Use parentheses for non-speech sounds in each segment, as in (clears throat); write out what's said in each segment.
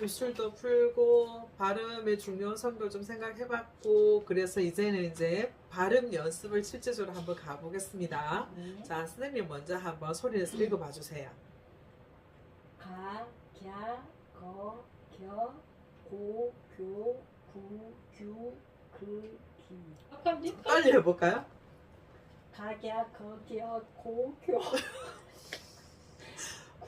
입술도 풀고 발음의 중요성도 좀 생각해봤고 그래서 이제는 이제 발음 연습을 실제적으로 한번 가보겠습니다. 네. 자, 선생님 먼저 한번 소리내서 읽어봐 주세요. 가, 갸, 거, 겨, 고, 교, 구, 규, 그, 기. 빨리 해볼까요? 가, 갸, 거, 겨, 고, 교. (laughs)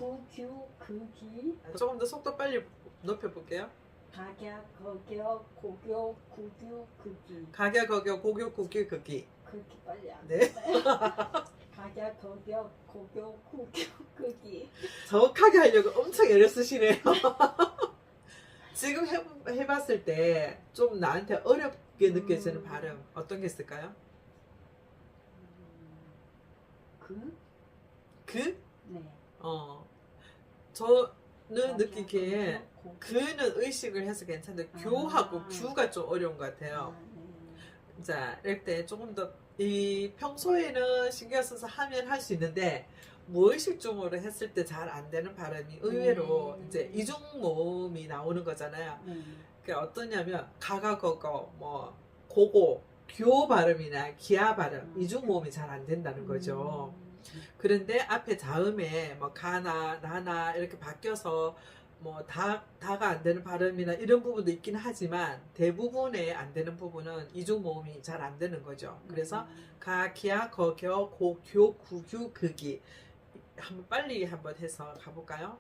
구, 규, 그, 기. 조금 더 속도 빨리 높여볼게요. 가, 갸, 거, 겨, 고, 교, 구, 규, 그, 기. 가게 거겨 고교 국기 극기. 그렇게 빨리 안 네. 돼. 가, 갸, 거, 겨, 고, 교, 구, 규, 그, 기. 정확하게 하려고 엄청 애를 쓰시네요. (laughs) 지금 해, 해봤을 때 좀 나한테 어렵게 느껴지는 음. 발음 어떤 게 있을까요? 그? 그? 네. 어. 저는 가, 느끼기에 갸, 거, 교, 구, 그는 의식을 해서 괜찮은데 아. 교하고 규가 좀 어려운 것 같아요. 아, 네. 자, 이럴 때 조금 더 이 평소에는 신경 써서 하면 할 수 있는데 무의식 중으로 했을 때 잘 안 되는 발음이 의외로 음. 이제 이중 모음이 나오는 거잖아요. 네. 그게 어떠냐면 가가거거 뭐 고고 교 발음이나 기아 발음 이중 모음이 잘 안 된다는 거죠. 음. 그런데 앞에 자음에 뭐 가나 나나 이렇게 바뀌어서 뭐 다 다가 안 되는 발음이나 이런 부분도 있긴 하지만 대부분의 안 되는 부분은 이중 모음이 잘 안 되는 거죠. 그래서 가 기아 거겨 고 교 구 규 극이 한번 빨리 한번 해서 가볼까요?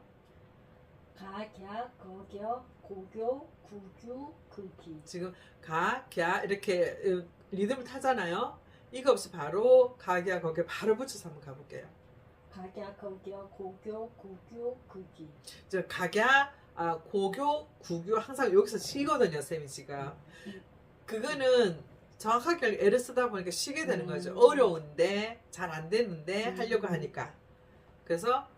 가, 갸, 거, 겨, 고 교, 구 규, 극기. 지금 가, 갸 이렇게 음, 리듬을 타잖아요. 이거 없이 바로 가, 갸, 거겨 바로 붙여서 한번 가볼게요. 가, 갸, 거, 겨, 고교, 구규, 극기. 저 가갸, 아, 고교, 구교 항상 여기서 쉬거든요, 쌤이 지금. 그거는 정확하게 애를 쓰다 보니까 쉬게 되는 거죠. 음. 어려운데 잘 안 되는데 음. 하려고 하니까. 그래서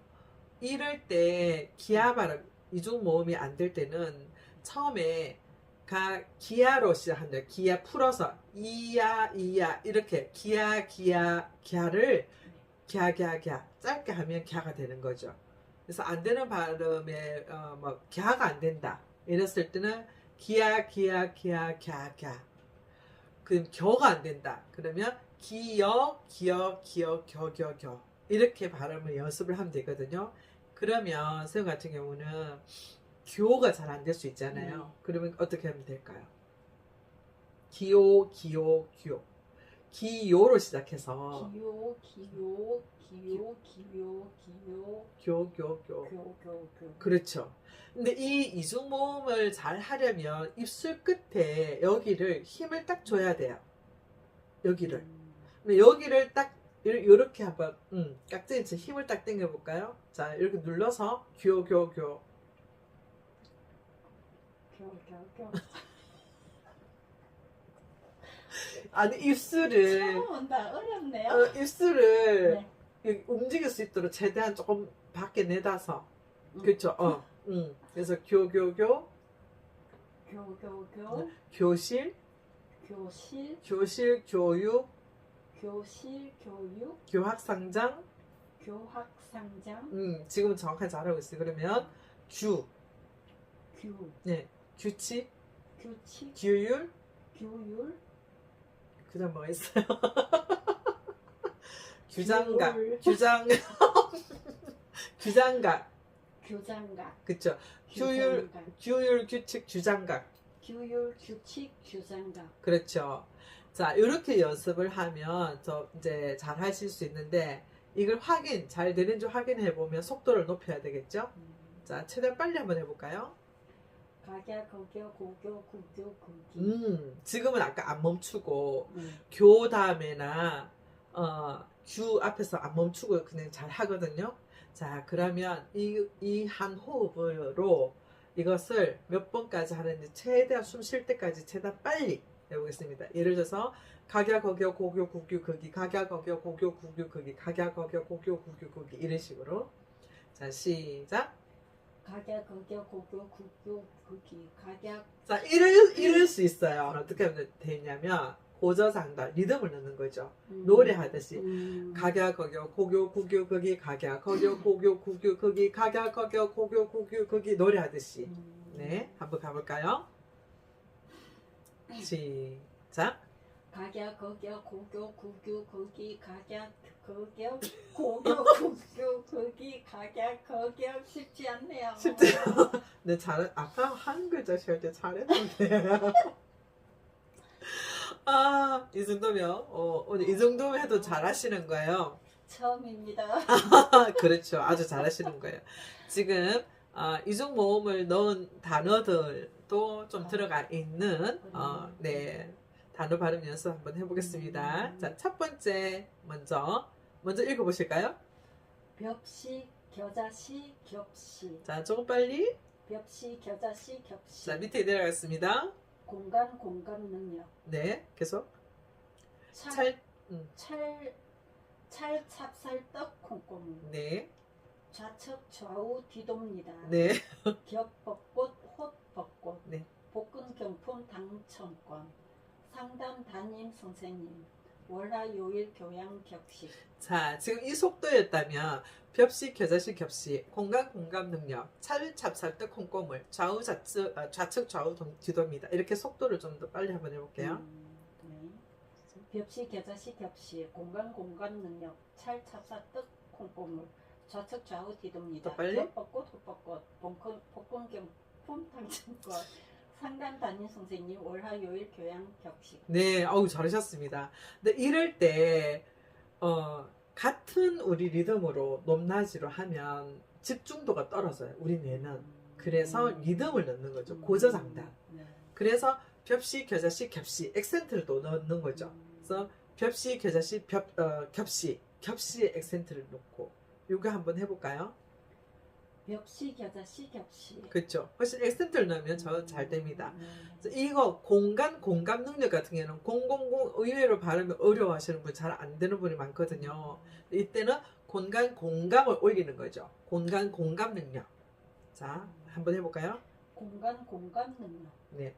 이럴 때 기아 발음 이중 모음이 안 될 때는 처음에 가 기아로 시작한다. 기아 풀어서 이야 이야 이렇게 기아 기아 기아를 기아 기아 기아 짧게 하면 기아가 되는 거죠. 그래서 안 되는 발음에 어, 뭐 기아가 안 된다. 이랬을 때는 기아 기아 기아 기아 기아 그럼 겨가 안 된다. 그러면 기여 기여 기여 겨겨 겨 이렇게 발음을 연습을 하면 되거든요. 그러면 쌤 같은 경우는 교가 잘 안 될 수 있잖아요. 그러면 어떻게 하면 될까요? 기요 기요 기요 기요로 시작해서 기요, 기요, 기요, 기요, 기요, 교 교 교 교, 교, 교. 그렇죠. 근데 이 이중 모음을 잘 하려면 입술 끝에 여기를 힘을 딱 줘야 돼요. 여기를. 음. 근데 여기를 딱 이렇게 한번 음, 깍지치 힘을 딱 당겨 볼까요? 자 이렇게 눌러서 교 교 교 교, 교, 교. 아니 입술을 처음 온다. 어렵네요. 어, 입술을 네. 움직일 수 있도록 최대한 조금 밖에 내다서 음. 그렇죠. 어, 음. 그래서 교교교 교, 교, 교. 교실 교실, 교실 교육 교실, 교육, 교학상장 교학상장, 음 지금은 정확하게 잘하고 있어요. 그러면 규 규, 네, 규칙 규칙, 규율 규율, 그다음 뭐가 있어요? 규장각 규율. 규장 (laughs) 규장각 교장각, 그쵸 규율 규장각, 규율 규칙 규장각 규율, 규칙, 규장각. 그렇죠 자 이렇게 연습을 하면 저 이제 잘 하실 수 있는데 이걸 확인 잘 되는지 확인해 보면 속도를 높여야 되겠죠 음. 자 최대한 빨리 한번 해볼까요 가갸, 거겨, 고교, 구교, 구기. 음 지금은 아까 안 멈추고 음. 교 다음에나 어, 규 앞에서 안 멈추고 그냥 잘 하거든요. 자, 그러면 이, 이 한 호흡으로 이것을 몇 번까지 하는지 최대한 숨 쉴 때까지 최대한 빨리 해보겠습니다. 예를 들어서 가갸 거겨 고교 구규 극이 가갸 거겨 고교 구규 극이 가갸 거겨 고교 구규 극이 이런 식으로 자 시작 가갸, 거겨, 고교, 구교, 구기. 가갸, 자 이럴, 이럴 수 있어요 어떻게 하면 되냐면 고저장다 리듬을 넣는 거죠 음. 노래하듯이 음. 가갸 거겨 고교 구교 거기 가갸 거겨 고교 구교 거기 가갸 거겨 고교 구교 거기 노래하듯이 음. 네, 한번 가볼까요? 시작. 가격 거격 고교 구교 거기 가격 거격 고교 구교 거기 가격 거격 쉽지 않네요. 쉽지 네, 잘, 아까 한 글자 쉴때 잘했는데. 아, 이 정도면, 어, 오늘 이 정도면 해도 잘하시는 거예요. 처음입니다. 아, (laughs) 그렇죠. 아주 잘하시는 거예요. 지금, 아, 이중 모음을 넣은 단어들도 좀 들어가 있는, 어, 네, 단어 발음 연습 한번 해보겠습니다. 자, 첫 번째, 먼저, 먼저 읽어보실까요? 벽시 겨자시 겹시 자, 조금 빨리. 벽시 겨자시 겹시 자, 밑에 내려가겠습니다. 공간 공간 능력 네, 계속. 찰 찰, 음, 찰, 찰 찹쌀떡 콩고물 네, 좌측 좌우 뒤돕니다. 네. (laughs) 겹 벚꽃 홑 벚꽃 네. 복근 경품 당첨권 상담 담임 선생님 월화 요일 교양 격식 자, 지금 이 속도였다면 벽시, 겨자시, 겹시, 공간, 공감 능력, 찰, 찹쌀떡, 콩고물, 좌우, 좌측, 아, 좌측, 좌우, 동- 뒤도입니다. 이렇게 속도를 좀 더 빨리 한번 해볼게요. 음, 네. 벽시 겨자시 겹시 공간 공간 능력 찰 찹쌀떡 콩고물 좌측 좌우 뒤돕니다. 더 빨리? 겹벚꽃 홑벚꽃 복근 복근 경품 당첨권 상담 담임 선생님 월화 요일 교양 격식 네, 어우, 잘하셨습니다. 근데 이럴 때, 어, 같은 우리 리듬으로 높낮이로 하면 집중도가 떨어져요. 우리 뇌는. 그래서 리듬을 넣는 거죠. 고저장단. 네. 그래서 벽시, 겨자시, 겹시, 액센트를 또 넣는 거죠. 그래서 벽시, 겨자시, 벽, 어, 겹시, 겹시에 액센트를 놓고 요거 한번 해볼까요? 벽시 겨자 시 겹시 그렇죠. 훨씬 액센트를 넣으면 저 잘 됩니다. 네. 그래서 이거 공간 공감 능력 같은 경우는 공공공 의외로 발음이 어려워하시는 분 잘 안 되는 분이 많거든요. 이때는 공간 공감을 올리는 거죠. 공간 공감 능력. 자, 한번 해볼까요? 공간 공간 능력 네.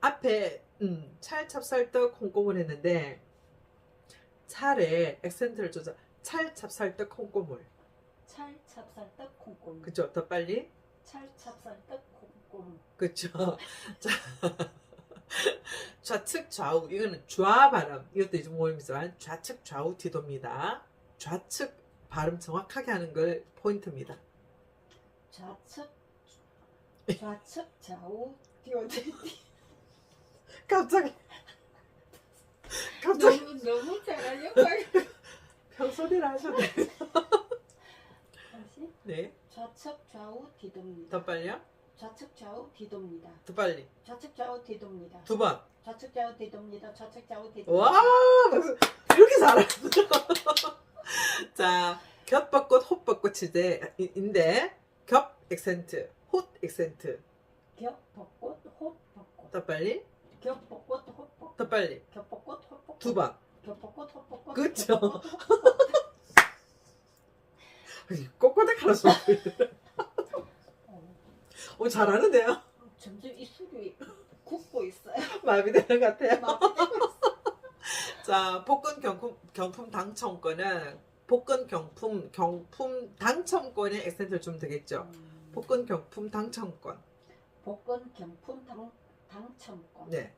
앞에 음, 찰 찹쌀떡 콩고물 했는데 찰에 액센트를 줘서 찰 찹쌀떡 콩고물. 찰 찹쌀떡 콩고물 그죠? 더 빨리. 찰 찹쌀떡 콩고물 그죠? (laughs) 자, (laughs) 좌측 좌우 이거는 좌 발음 이것도 이제 모임이지만 좌측 좌우 뒤도입니다. 좌측 발음 정확하게 하는 걸 포인트입니다. 좌측 (laughs) 좌측 좌우 뛰어들기 갑자기 갑자기 너무 너무 잘하려고 평소대로 하셔도 돼요. 네, 좌측 좌우 뒤돕니다 더 빨리요. 좌측 좌우 뒤돕니다 더 빨리. 좌측 좌우 뒤돕니다 두 번. 좌측 좌우 뒤돕니다 좌측 좌우 뒤돕니다 와, 박수. 이렇게 잘하는 (laughs) 자, 겹벚꽃, 홑벚꽃인데, 겹 액센트, 홑 액센트. 겹 벚꽃 홑벚꽃 더 빨리, 겹 벚꽃 홑벚꽃 더 빨리. 겹 벚꽃 홑벚꽃 두 번. 겹 벚꽃 홑벚꽃 그쵸? 겹 벚꽃 (laughs) (laughs) 꼬꼬대 가라서. (laughs) 어, 오, 잘하는데요? 점점 입술이 굽고 있어요 (laughs) 마음이 드는 것 같아요. 자, 복근 경품, 경품 당첨권은, 복근 경품, 경품 당첨권에 액센트를 주면 되겠죠. 음, 복근 경품 당첨권. 복권 경품 당, 당첨권 네.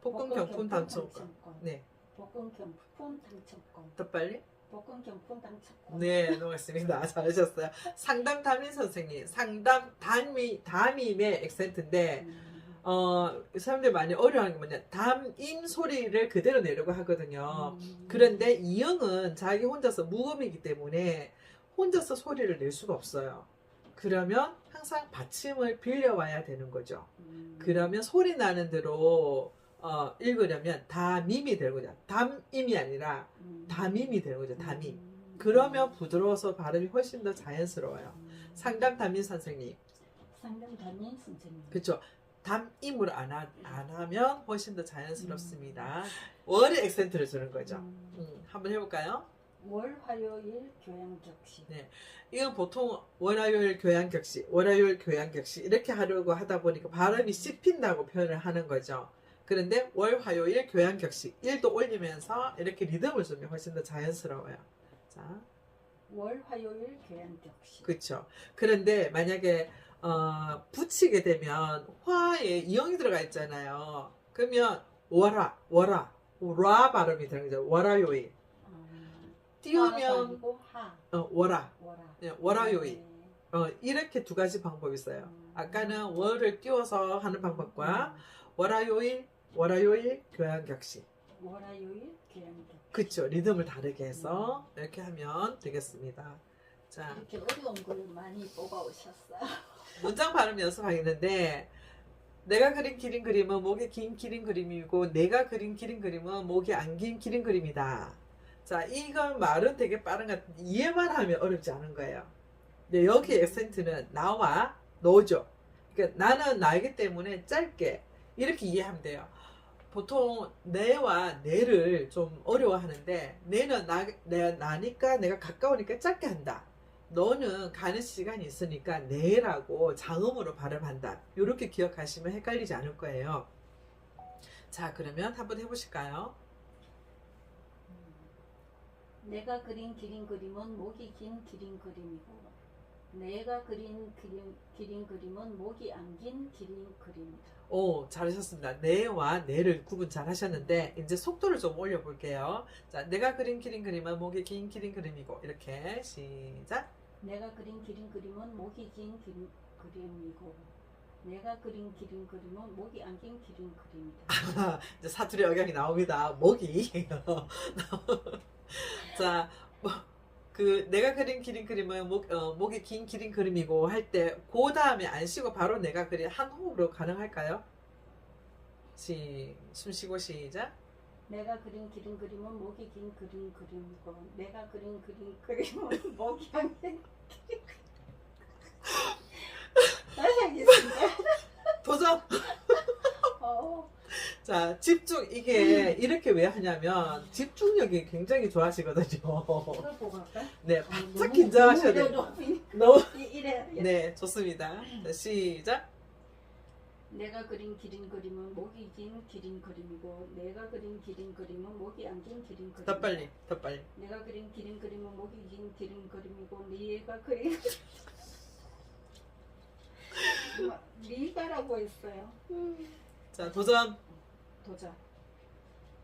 복근 경품 당첨권. 네. 복권 경품 당첨권 더 빨리. 복권 경품 당첨권 네, 넘어갔습니다. (laughs) 잘하셨어요. 상담 담임 선생님, 상담 담임, 담임의 액센트인데, 음, 어, 사람들이 많이 어려워하는 게 뭐냐, 담임 소리를 그대로 내려고 하거든요. 음, 그런데 이영은 자기 혼자서 무음이기 때문에 혼자서 소리를 낼 수가 없어요. 그러면 항상 받침을 빌려와야 되는 거죠. 음, 그러면 소리 나는 대로 어, 읽으려면 담임이 거죠. 담임이 아니라 음, 담임이 거죠. 담임. 음, 그러면 부드러워서 발음이 훨씬 더 자연스러워요. 음, 상담 담임 선생님. 상담 담임 선생님 그렇죠. 담임으로 안, 하, 안 하면 훨씬 더 자연스럽습니다. 월의 액센트를 주는 거죠. 음, 음, 한번 해볼까요? 월 화요일 교양 격식 네. 이건 보통 월화요일 교양격시, 월화요일 교양격시 이렇게 하려고 하다 보니까 발음이 씹힌다고 표현을 하는 거죠. 그런데 월 화요일 교양격시 1도 올리면서 이렇게 리듬을 주면 훨씬 더 자연스러워요. 자, 월 화요일 교양 격식 그렇죠. 그런데 만약에 어, 붙이게 되면 화에 이형이 들어가 있잖아요. 그러면 워라, 워라, 라 발음이 되는 거죠. 워라요이. 음, 띄우면. 어, 워라, 워라. 네. 어, 이렇게 두 가지 방법이 있어요. 음. 아까는 월을 띄워서 하는 방법과 음. 워라요일, 워라요일 교양격시. 월화요일 교양격. 그쵸. 리듬을 다르게 해서 이렇게 하면 되겠습니다. 자, 이렇게 어려운 걸 많이 뽑아오셨어요. (laughs) 문장 발음 연습하겠는데 내가 그린 기린 그림은 목이 긴 기린 그림이고 내가 그린 기린 그림은 목이 안 긴 기린 그림이다. 자, 이건 말은 되게 빠른 것 같은데 이해만 하면 어렵지 않은 거예요. 근데 여기 액센트는 나와 너죠. 그러니까 나는 나이기 때문에 짧게 이렇게 이해하면 돼요. 보통 내와 내를 좀 어려워하는데 내는 나, 내, 나니까 내가 가까우니까 짧게 한다. 너는 가는 시간이 있으니까 내라고 장음으로 발음한다. 이렇게 기억하시면 헷갈리지 않을 거예요. 자, 그러면 한번 해보실까요? 내가 그린 기린 그림은 목이 긴 기린 그림이고 내가 그린 그림, 기린 그림은 목이 안 긴 기린 그림이다. 오, 잘하셨습니다. 내와 내를 구분 잘 하셨는데, 이제 속도를 좀 올려볼게요. 자, 내가 그린 기린 그림은 목이 긴 기린 그림이고, 이렇게, 시작. 내가 그린 기린 그림은 목이 긴 기린 그림이고 내가 그린 기린 그림은 목이 안 긴 기린 그림이다. (laughs) 이제 사투리 억양이 나옵니다. 목이. (laughs) 자, 뭐, 그, 내가 그린 기린 그림은 목, 어, 목이 긴 기린 그림이고 할 때, 그 다음에 안 쉬고 바로 내가 그린 한 호흡으로 가능할까요? 시, 숨 쉬고 시작. 내가 그린 기린 그림은 목이 긴 그린 그림이고 내가 그린 그린 그림은 (laughs) 목이 안 긴 그림. 다시 하겠습니다. 도전! (laughs) 어, 자, 집중, 이게 이렇게 왜 하냐면, 집중력이 굉장히 할까? 네, 어, 바짝 긴장하셔야 돼요. 너무, 이-. 네, 좋습니다. 자, 시작. 내가 그린 기린 그림은 목이 긴 기린 그림이고 내가 그린 기린 그림은 목이 안 긴 기린 그림. 더 빨리, 더 빨리. 내가 그린 기린 그림은 목이 긴 기린 그림이고 네가 그린 (laughs) 뭐, 네가라고 했어요. 자, 도전. 도전.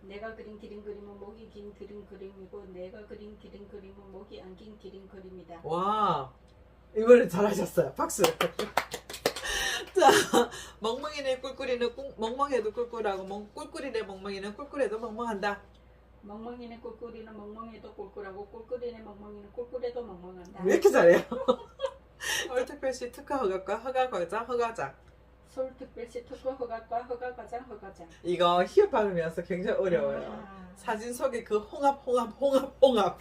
내가 그린 기린 그림은 목이 긴 기린 그림이고 내가 그린 기린 그림은 목이 안 긴 기린 그림이다. 와, 이번엔 잘하셨어요. 박수. (laughs) 자, 멍멍이네 꿀꿀이는 꿀- 멍멍해도 꿀꿀하고 멍, 꿀꿀이네 멍멍이는 꿀꿀해도 멍멍한다. 멍멍이네 꿀꿀이는 멍멍해도 꿀꿀하고 꿀꿀이네 멍멍이는 꿀꿀해도 멍멍한다. 왜 이렇게 잘해요? (laughs) 서울특별시 특허 허가과 허가 과장 허가장. 서울특별시 특허 허가과 허가과장 허가장. 이거 히읗 발음이어서 굉장히 어려워요. 아, 사진 속에 그 홍합 홍합 홍합 홍합.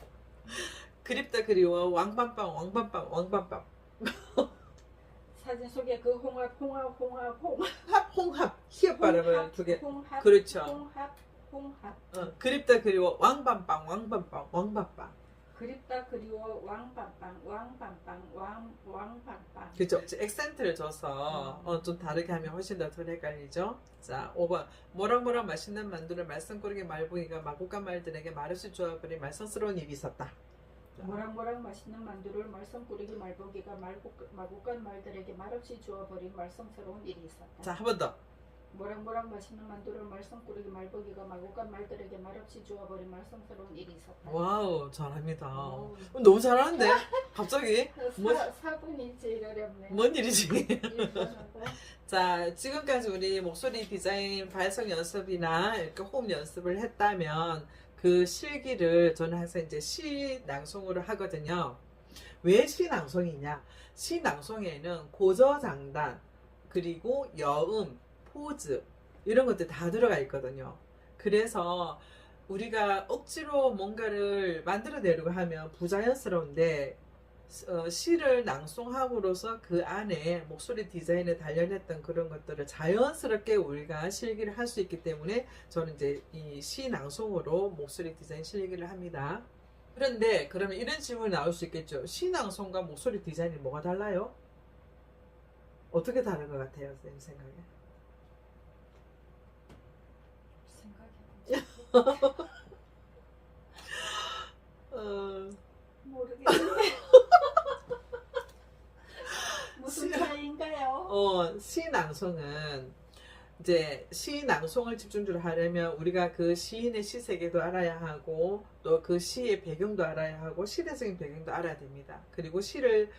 그립다 그리워 왕밤빵 왕밤빵 왕밤빵. 사진 속에 그 홍합 홍합 홍합 홍합 합 홍합 히읗 발음을 두 개. 홍합 그렇죠. 홍합 홍합 어, 그립다 그리워 왕밤빵 왕밤빵 왕밤빵. 그립다 그리워 왕빵빵 왕빵빵 왕 왕빵빵 그죠? 액센트를 줘서 어, 좀 다르게 하면 훨씬 더 덜 헷갈리죠? 자, 5번. 모락모락 맛있는 만두를 말썽꾸러기 말붕이가 마구간 말들에게 수 주어버린 말썽스러운 입이 있었다. 모락모락 맛있는 만두를 말썽꾸러기 말보기가 말고 마구간 말들에게 말없이 주어버린 말썽스러운 일이 있었다. 자, 한 번 더. 모락모락 맛있는 만두를 말썽꾸러기 말보기가 마구간 말들에게 말없이 주어버린 말썽스러운 일이 있었다. 와우, 잘합니다. 어우. 너무 잘하는데? 갑자기? (laughs) 뭐- 사, 사분이 제일 어렵네. 뭔 일이지? (laughs) (laughs) 자, 지금까지 우리 목소리 디자인 발성 연습이나 이렇게 호흡 연습을 했다면 그 실기를 저는 항상 이제 시 낭송으로 하거든요. 왜 시 낭송이냐? 시 낭송에는 고저장단, 그리고 여음, 포즈, 이런 것들 다 들어가 있거든요. 그래서 우리가 억지로 뭔가를 만들어내려고 하면 부자연스러운데 어, 시를 낭송함으로써 그 안에 목소리 디자인에 단련했던 그런 것들을 자연스럽게 우리가 실기를 할 수 있기 때문에 저는 이제 이 시 낭송으로 목소리 디자인 실기를 합니다. 그런데 그러면 이런 질문이 나올 수 있겠죠. 시 낭송과 목소리 디자인이 뭐가 달라요? 어떻게 다른 것 같아요, 선생님 생각에? 생각해보자. 어, 모르겠는데. 무슨 차이인가요? 낭송은 이제 시 낭송을 집중적으로 하려면 우리가 그 시인의 시 세계도 알아야 하고 또 그 시의 배경도 알아야 하고 시대적인 배경도 알아야 됩니다. 그리고 시를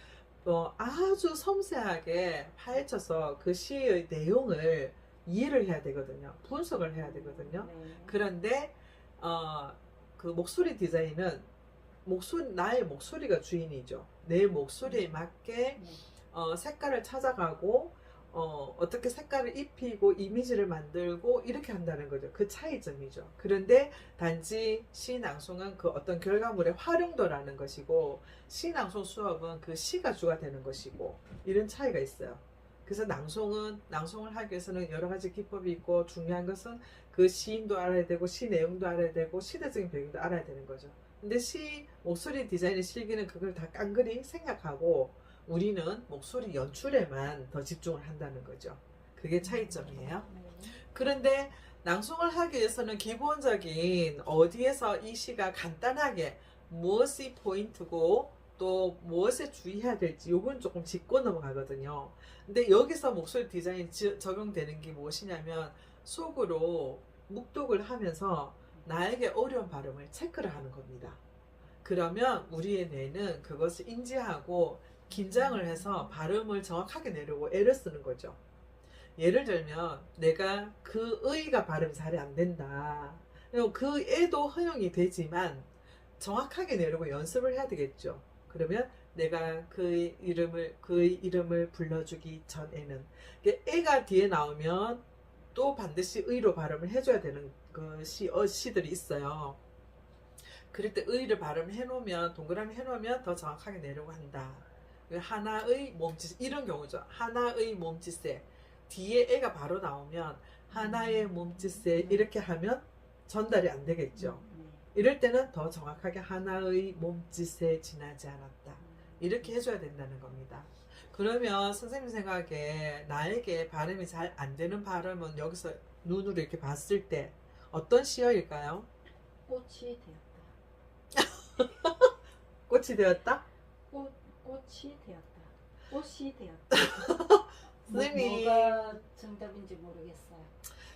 어, 아주 섬세하게 파헤쳐서 그 시의 내용을 이해를 해야 되거든요. 분석을 해야 되거든요. 네. 그런데 어, 그 목소리 디자인은 목소리 나의 목소리가 주인이죠. 내 목소리에 맞게 네. 어, 색깔을 찾아가고 어, 어떻게 색깔을 입히고 이미지를 만들고 이렇게 한다는 거죠. 그 차이점이죠. 그런데 단지 시낭송은 그 어떤 결과물의 활용도라는 것이고 시낭송 수업은 그 시가 주가 되는 것이고 이런 차이가 있어요. 그래서 낭송은 낭송을 하기 위해서는 여러 가지 기법이 있고 중요한 것은 그 시인도 알아야 되고 시 내용도 알아야 되고 시대적인 배경도 알아야 되는 거죠. 근데 시 목소리 디자인의 실기는 그걸 다 깡그리 생각하고 우리는 목소리 연출에만 더 집중을 한다는 거죠. 그게 차이점이에요. 네. 그런데 낭송을 하기 위해서는 기본적인 어디에서 이 시가 간단하게 무엇이 포인트고 또 무엇에 주의해야 될지 요건 조금 짚고 넘어가거든요. 근데 여기서 목소리 디자인 지- 적용되는 게 무엇이냐면 속으로 묵독을 하면서 나에게 어려운 발음을 체크를 하는 겁니다. 그러면 우리의 뇌는 그것을 인지하고 긴장을 해서 발음을 정확하게 내려고 애를 쓰는 거죠. 예를 들면 내가 그 의가 발음이 잘 안 된다. 그 애도 허용이 되지만 정확하게 내려고 연습을 해야 되겠죠. 그러면 내가 그 이름을 그 이름을 불러주기 전에는 애가 뒤에 나오면 또 반드시 의로 발음을 해줘야 되는 그 시, 어, 시들이 있어요. 그럴 때 의를 발음해 놓으면 동그라미 해 놓으면 더 정확하게 내려고 한다. 하나의 몸짓 이런 경우죠. 하나의 몸짓에 뒤에 애가 바로 나오면 하나의 몸짓에 이렇게 하면 전달이 안 되겠죠. 네. 이럴 때는 더 정확하게 하나의 몸짓에 지나지 않았다. 이렇게 해줘야 된다는 겁니다. 그러면 선생님 생각에 나에게 발음이 잘 안 되는 발음은 여기서 눈으로 이렇게 봤을 때 어떤 시어일까요? 꽃이 되었다. (laughs) 꽃이 되었다? 꽃 꽃이 되었다. 꽃이 되었다. (laughs) 뭐, 선생님. 뭐가 정답인지 모르겠어요.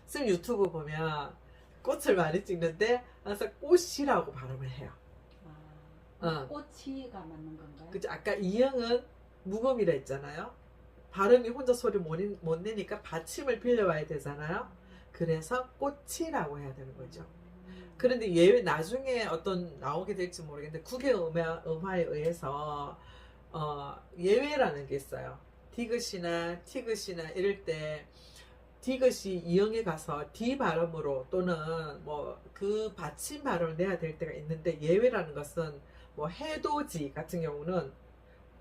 선생님 유튜브 보면 꽃을 많이 찍는데 항상 꽃이라고 발음을 해요. 아, 어. 꽃이가 맞는 건가요? 그죠? 아까 이영은 무음이라 했잖아요. 발음이 혼자 소리 못, 못 내니까 받침을 빌려와야 되잖아요. 그래서 꽃이라고 해야 되는 거죠. 음. 그런데 예외 나중에 어떤 나오게 될지 모르겠는데 국의 음화, 음화에 의해서 어, 예외라는 게 있어요. 디귿이나 티귿이나 이럴 때 디귿이 이영에 가서 D 발음으로 또는 뭐 그 받침 발음을 내야 될 때가 있는데 예외라는 것은 뭐 해도지 같은 경우는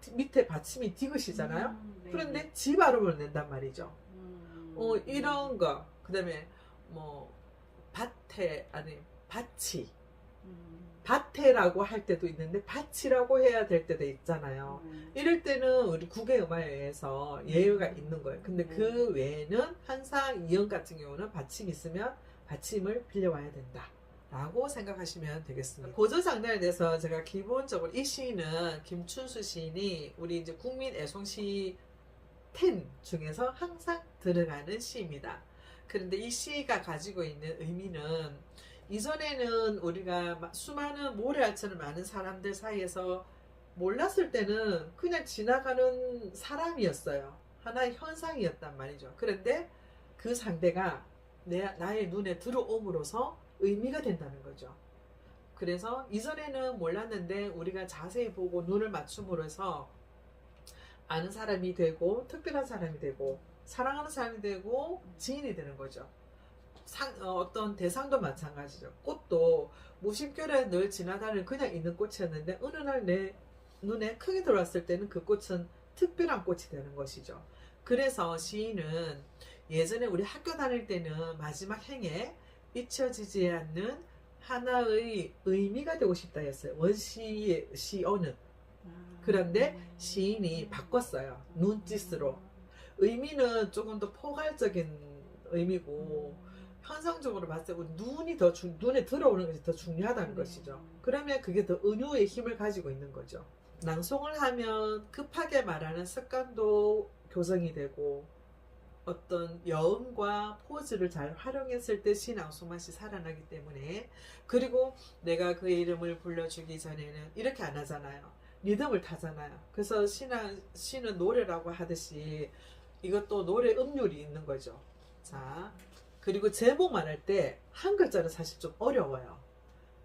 디- 밑에 받침이 디귿이잖아요. 음, 네. 그런데 지 발음을 낸단 말이죠. 음. 어, 이런 거. 그 다음에, 뭐, 밭에, 아니, 밭이. 음. 밭에라고 할 때도 있는데, 밭이라고 해야 될 때도 있잖아요. 음. 이럴 때는 우리 국의 음화에 의해서 예외가 있는 거예요. 근데 네. 그 외에는 항상 이형 같은 경우는 받침이 있으면 받침을 빌려와야 된다. 라고 생각하시면 되겠습니다. 고저장단에 대해서 제가 기본적으로 이 시는 김춘수 시인이 우리 이제 국민 애송시 10 중에서 항상 들어가는 시입니다. 그런데 이 시가 가지고 있는 의미는 이전에는 우리가 마- 수많은 모래알처럼 많은 사람들 사이에서 몰랐을 때는 그냥 지나가는 사람이었어요. 하나의 현상이었단 말이죠. 그런데 그 상대가 내, 나의 눈에 들어옴으로써 의미가 된다는 거죠. 그래서 이전에는 몰랐는데 우리가 자세히 보고 눈을 맞춤으로써 아는 사람이 되고 특별한 사람이 되고 사랑하는 사람이 되고 지인이 되는 거죠. 상, 어, 떤 대상도 마찬가지죠. 꽃도 무심결에 늘 지나다니는 그냥 있는 꽃이었는데 어느 날 내 눈에 크게 들어왔을 때는 그 꽃은 특별한 꽃이 되는 것이죠. 그래서 시인은 예전에 우리 학교 다닐 때는 마지막 행에 잊혀지지 않는 하나의 의미가 되고 싶다 했어요. 원시의 시어는. 아. 그런데 시인이 바꿨어요. 눈짓으로. 의미는 조금 더 포괄적인 의미고 현상적으로 봤을 때 눈이 더 주- 눈에 들어오는 것이 더 중요하다는 네. 것이죠. 그러면 그게 더 은유의 힘을 가지고 있는 거죠. 낭송을 하면 급하게 말하는 습관도 교정이 되고 어떤 여음과 포즈를 잘 활용했을 때 신앙수 맛이 살아나기 때문에 그리고 내가 그의 이름을 불러주기 전에는 이렇게 안 하잖아요. 리듬을 타잖아요. 그래서 신앙, 신은 노래라고 하듯이 이것도 노래 음률이 있는 거죠. 자, 그리고 제목만 할 때 한 글자는 사실 좀 어려워요.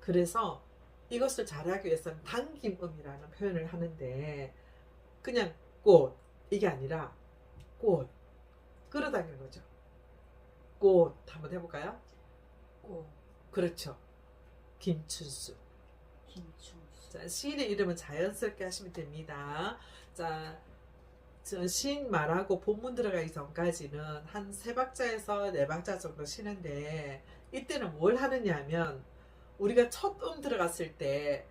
그래서 이것을 잘하기 위해서는 당김음이라는 표현을 하는데 그냥 꽃 이게 아니라 꽃 끌어당기는 거죠. 꽃 한번 해볼까요? 꽃, 그렇죠. 김춘수. 김충수. 자, 시인의 이름은 자연스럽게 하시면 됩니다. 자, 저 시인 말하고 본문 들어가기 전까지는 한 세 박자에서 네 박자 정도 쉬는데 이때는 뭘 하느냐 하면 우리가 첫 음 들어갔을 때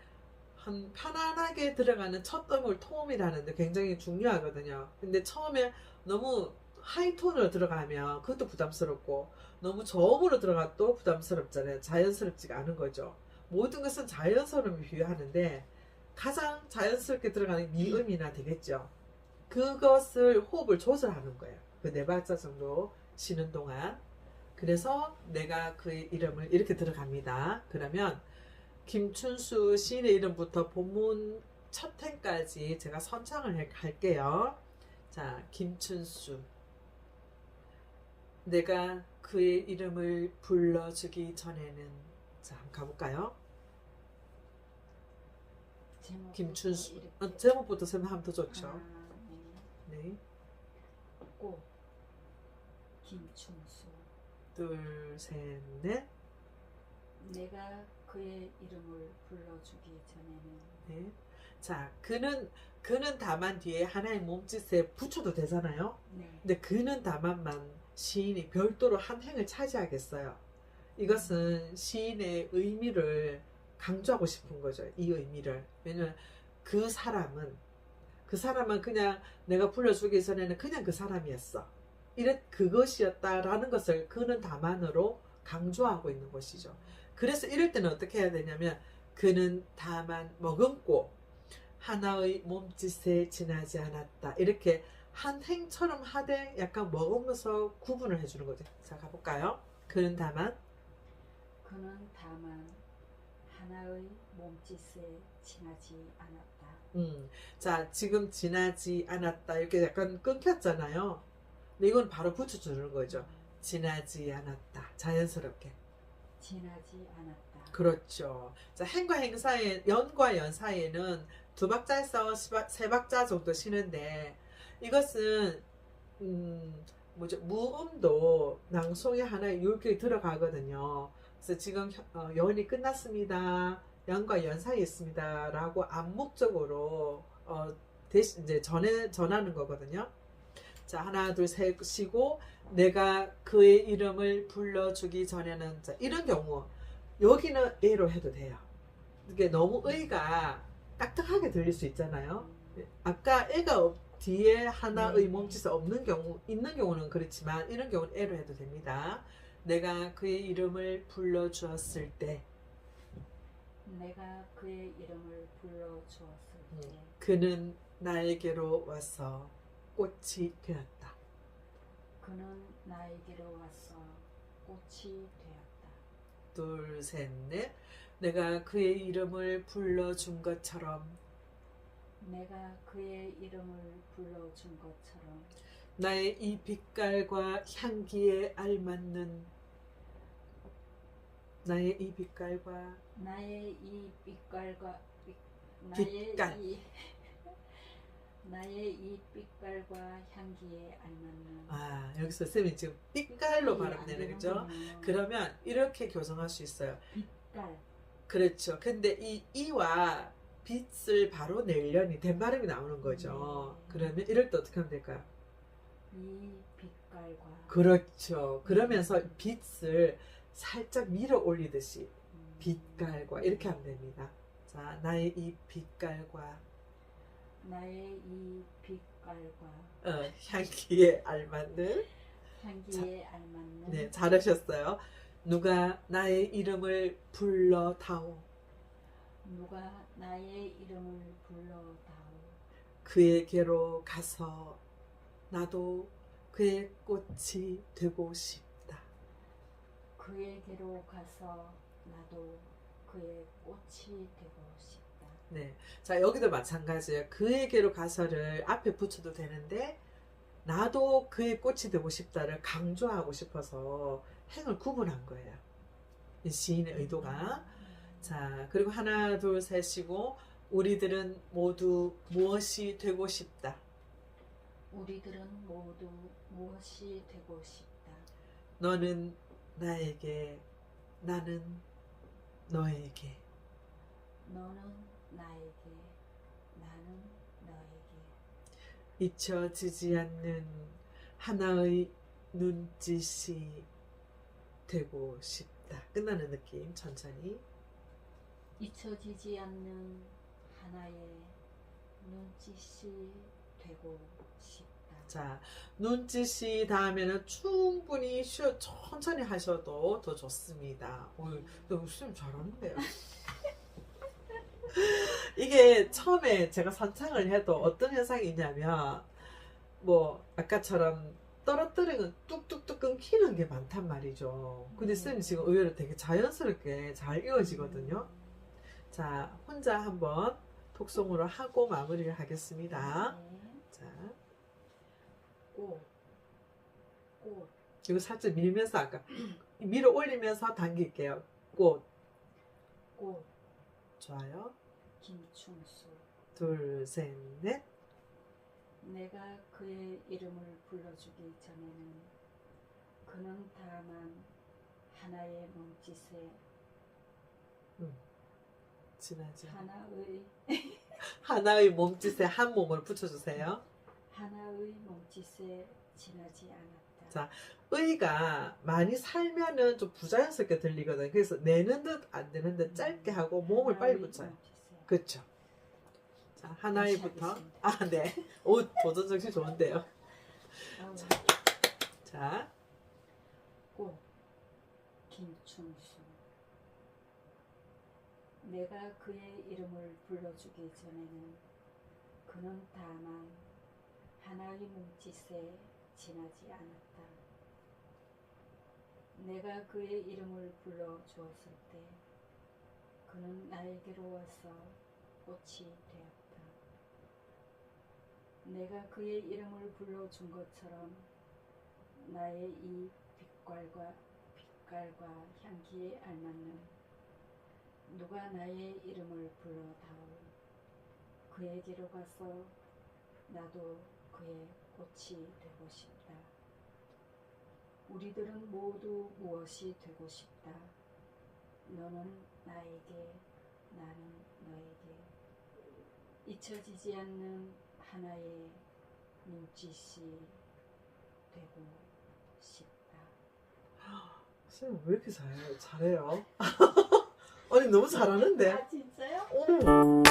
한 편안하게 들어가는 첫 음을 톰이라는데 굉장히 중요하거든요. 근데 처음에 너무 하이톤으로 들어가면 그것도 부담스럽고 너무 저음으로 들어가도 부담스럽잖아요. 자연스럽지가 않은 거죠. 모든 것은 자연스러움을 비유하는데 가장 자연스럽게 들어가는 미음이나 되겠죠. 그것을 호흡을 조절하는 거예요. 그 네 박자 정도 쉬는 동안. 그래서 내가 그의 이름을 이렇게 들어갑니다. 그러면 김춘수 시인의 이름부터 본문 첫 행까지 제가 선창을 할- 할게요. 자, 김춘수. 내가 그의 이름을 불러주기 전에는 자, 한번 가볼까요? 제목부터 김춘수. 어, 제목부터 설명하면 더 좋죠. 아, 네. 네. 꽃, 김충수. 둘, 셋, 넷. 내가 그의 이름을 불러주기 전에는 네. 자, 그는 그는 다만 뒤에 하나의 몸짓에 붙여도 되잖아요. 네. 근데 그는 다만만 시인이 별도로 한 행을 차지하겠어요. 이것은 시인의 의미를 강조하고 싶은 거죠. 이 의미를. 왜냐면 그 사람은 그 사람은 그냥 내가 불러주기 전에는 그냥 그 사람이었어. 이랬 그것이었다라는 것을 그는 다만으로 강조하고 있는 것이죠. 그래서 이럴 때는 어떻게 해야 되냐면 그는 다만 머금고 하나의 몸짓에 지나지 않았다. 이렇게 한 행처럼 하되 약간 먹으면서 구분을 해주는 거죠. 자, 가볼까요? 그는 다만, 그는 다만 하나의 몸짓에 지나지 않았다. 음, 자, 지금 지나지 않았다. 이렇게 약간 끊겼잖아요. 근데 이건 바로 붙여주는 거죠. 지나지 않았다. 자연스럽게. 지나지 않았다. 그렇죠. 자, 행과 행 사이에, 연과 연 사이에는 두 박자에서 세 박자 정도 쉬는데, 이것은, 음, 뭐죠, 무음도 낭송에 하나의 율격이 들어가거든요. 그래서 지금 혀- 어, 연이 끝났습니다. 연과 연 사이에 있습니다. 라고 암묵적으로, 어, 대신, 이제 전해, 전하는 거거든요. 자, 하나, 둘, 셋 쉬고, 내가 그의 이름을 불러주기 전에는, 자, 이런 경우, 여기는 A로 해도 돼요. 이게 너무 의가 딱딱하게 들릴 수 있잖아요. 아까 애가 없- 뒤에 하나의 네. 몸짓이 없는 경우, 있는 경우는 그렇지만 이런 경우는 A로 해도 됩니다. 내가 그의 이름을 불러 주었을 때 내가 그의 이름을 불러 주었을 때 음. 그는 나에게로 와서 꽃이 되었다. 그는 나에게로 와서 꽃이 되었다. 둘, 셋, 넷. 내가 그의 이름을 불러준 것처럼 내가 그의 이름을 불러준 것처럼 나의 이 빛깔과 향기에 알맞는 나의 이 빛깔과 나의 이 빛깔과 빛- 나의 빛깔. 이 (laughs) 나의 이 빛깔과 향기에 알맞는 아 여기서 쌤이 지금 빛깔로 이 발음되는 안 거죠. 그러면 이렇게 교정할 수 있어요. 빛깔 그렇죠. 근데 이 이와 빛을 바로 내려니 된 발음이 나오는 거죠. 네. 그러면 이럴 때 어떻게 하면 될까요? 이 빛깔과 그렇죠. 그러면서 빛을 살짝 밀어 올리듯이 음, 빛깔과 이렇게 하면 됩니다. 자, 나의 이 빛깔과 나의 이 빛깔과 어, 향기에 알맞는 향기에 알맞는 네, 잘하셨어요. 누가 나의 이름을 불러다오. 누가 나의 이름을 불러다오 그에게로 가서 나도 그의 꽃이 되고 싶다. 그에게로 가서 나도 그의 꽃이 되고 싶다. 네. 자, 여기도 마찬가지예요. 그에게로 가서를 앞에 붙여도 되는데, 나도 그의 꽃이 되고 싶다를 강조하고 싶어서 행을 구분한 거예요. 이 시인의 의도가. 자, 그리고 하나, 둘, 셋이고, 우리들은 모두 무엇이 되고 싶다. 우리들은 모두 무엇이 되고 싶다. 너는 나에게, 나는 너에게. 너는 나에게, 나는 너에게. 잊혀지지 않는 하나의 눈짓이 되고 싶다. 끝나는 느낌, 천천히. 잊혀지지 않는 하나의 눈짓이 되고 싶다. 자, 눈짓이 다음에는 충분히 쉬어, 천천히 하셔도 더 좋습니다. 너 웃음 잘하는데요. (laughs) 이게 처음에 제가 선창을 해도 어떤 현상이 있냐면, 뭐, 아까처럼 떨어뜨리는 뚝뚝뚝 끊기는 게 많단 말이죠. 근데 쌤이 지금 의외로 되게 자연스럽게 잘 이어지거든요. 자, 혼자 한번 독송으로 하고 마무리를 하겠습니다. 꽃, 꽃, 이거 살짝 밀면서 아까 (clears throat) 밀어 올리면서 당길게요. 꽃 꽃, 좋아요. 김충수. 둘, 셋, 넷. 내가 그의 이름을 불러주기 전에는 그는 다만 하나의 몸짓에 지나지. 않- 하나의 (laughs) 하나의 몸짓에 한 몸을 붙여주세요. 하나의 몸짓에 지나지 않았다. 자, 의가 많이 살면은 좀 부자연스럽게 들리거든요. 그래서 내는 듯 안 되는 듯 짧게 하고 몸을 빨리 붙여요. 그렇죠. 자, 하나의부터. 하겠습니다. 아, 네. 오, 도전 정신 좋은데요. 아우, 자, 꽃, 김충수. 내가 그의 이름을 불러주기 전에는 그는 다만 하나의 몸짓에 지나지 않았다. 내가 그의 이름을 불러 주었을 때 그는 나에게로 와서 꽃이 되었다. 내가 그의 이름을 불러 준 것처럼 나의 이 빛깔과 빛깔과 향기에 알맞는 누가 나의 이름을 불러다오 그에게로 가서 나도 그의 꽃이 되고 싶다. 우리들은 모두 무엇이 되고 싶다. 너는 나에게, 나는 너에게. 잊혀지지 않는 하나의 눈짓이 되고 싶다. 쌤왜 이렇게 잘, 잘해요? (laughs) 아니, 너무 잘하는데? 아 진짜요? 어머.